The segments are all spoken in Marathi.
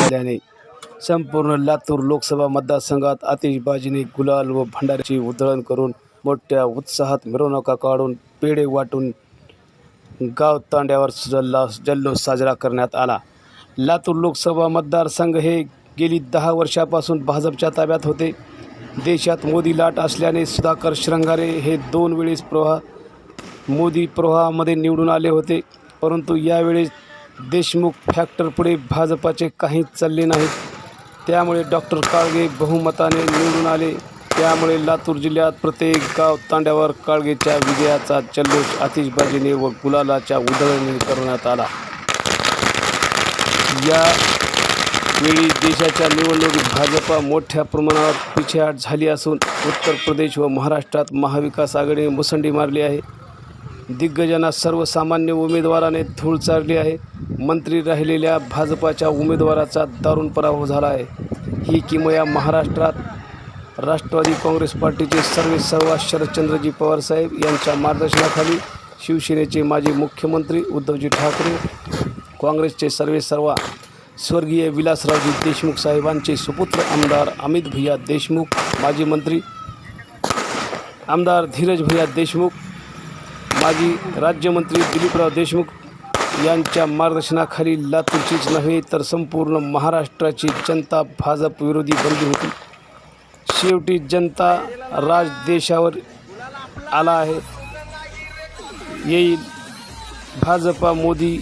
झाल्याने संपूर्ण लातूर लोकसभा मतदारसंघात आतिषबाजीने गुलाल व भंडाऱ्याची उधळण करून मोठ्या उत्साहात मिरवणुका काढून पेढे वाटून गाव तांड्यावर जल्ला जल्लोष साजरा करण्यात आला. लातूर लोकसभा मतदारसंघ हे गेली दहा वर्षापासून भाजपच्या ताब्यात होते. देशात मोदी लाट असल्याने सुधाकर श्रंगारे हे दोन वेळेस प्रवाह मोदी प्रवाहामध्ये निवडून आले होते. परंतु यावेळेस देशमुख फॅक्टरपुढे भाजपाचे काहीच चालले नाहीत. त्यामुळे डॉक्टर काळगे बहुमताने निवडून आले. त्यामुळे लातूर जिल्ह्यात प्रत्येक गाव तांड्यावर काळगेच्या विजयाचा जल्लोष आतिषबाजीने व गुलालाच्या उधळणी करण्यात आला. या वेळी देशाच्या निवडणुकीत भाजपा मोठ्या प्रमाणावर पिछेहाट झाली असून उत्तर प्रदेश व महाराष्ट्रात महाविकास आघाडीने मुसंडी मारली आहे. दिग्गजांना सर्वसामान्य उमेदवाराने धूळ चारली आहे. मंत्री राहिलेल्या भाजपाच्या उमेदवाराचा दारुण पराभव झाला आहे. ही किमया महाराष्ट्रात राष्ट्रवादी काँग्रेस पार्टीचे सर्वे सर्वा शरदचंद्रजी पवारसाहेब यांच्या मार्गदर्शनाखाली शिवसेनेचे माजी मुख्यमंत्री उद्धवजी ठाकरे काँग्रेसचे सर्वे सर्वा स्वर्गीय विलासरावजी देशमुख साहेबांचे सुपुत्र आमदार अमित भैया देशमुख माजी मंत्री आमदार धीरज भैया देशमुख माजी राज्यमंत्री दिलीपराव देशमुख यांच्या मार्गदर्शनाखाली लातूरचीच नव्हे तर संपूर्ण महाराष्ट्राची जनता भाजप विरोधी बनली होती. शेवटी जनता राज देशावर आला आहे. येईल भाजपा मोदी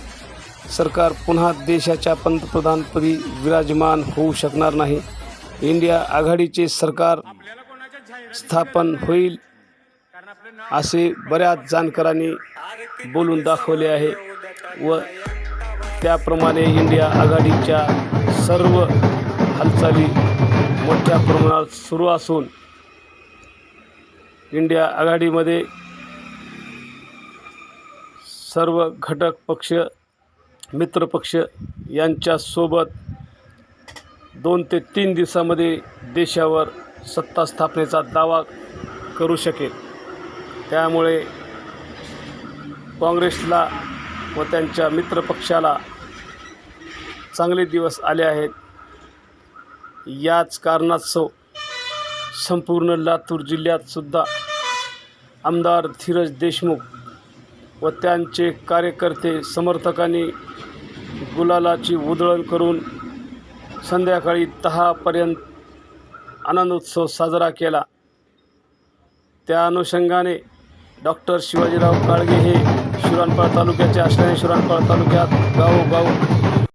सरकार पुन्हा देशाच्या पंतप्रधानपदी विराजमान होऊ शकणार नाही. इंडिया आघाडीचे सरकार स्थापन होईल असे बऱ्याच जाणकारांनी बोलून दाखवले आहे व त्याप्रमाणे इंडिया आघाडीच्या सर्व हालचाली मोठ्या प्रमाणात सुरू असून इंडिया आघाडीमध्ये सर्व घटक पक्ष मित्रपक्ष यांच्यासोबत दोन ते तीन दिवसामध्ये देशावर सत्ता स्थापनेचा दावा करू शकेल. त्यामुळे काँग्रेसला व त्यांच्या मित्रपक्षाला चांगले दिवस आले आहेत. याच कारणास्तव संपूर्ण लातूर जिल्ह्यातसुद्धा आमदार धीरज देशमुख व त्यांचे कार्यकर्ते समर्थकांनी गुलालाची उधळण करून संध्याकाळी दहापर्यंत आनंदोत्सव साजरा केला. त्या अनुषंगाने डॉक्टर शिवाजीराव काळगे हे शिराणपाळ तालुक्याचे असल्याने शिराणपाळ तालुक्यात गावोगाव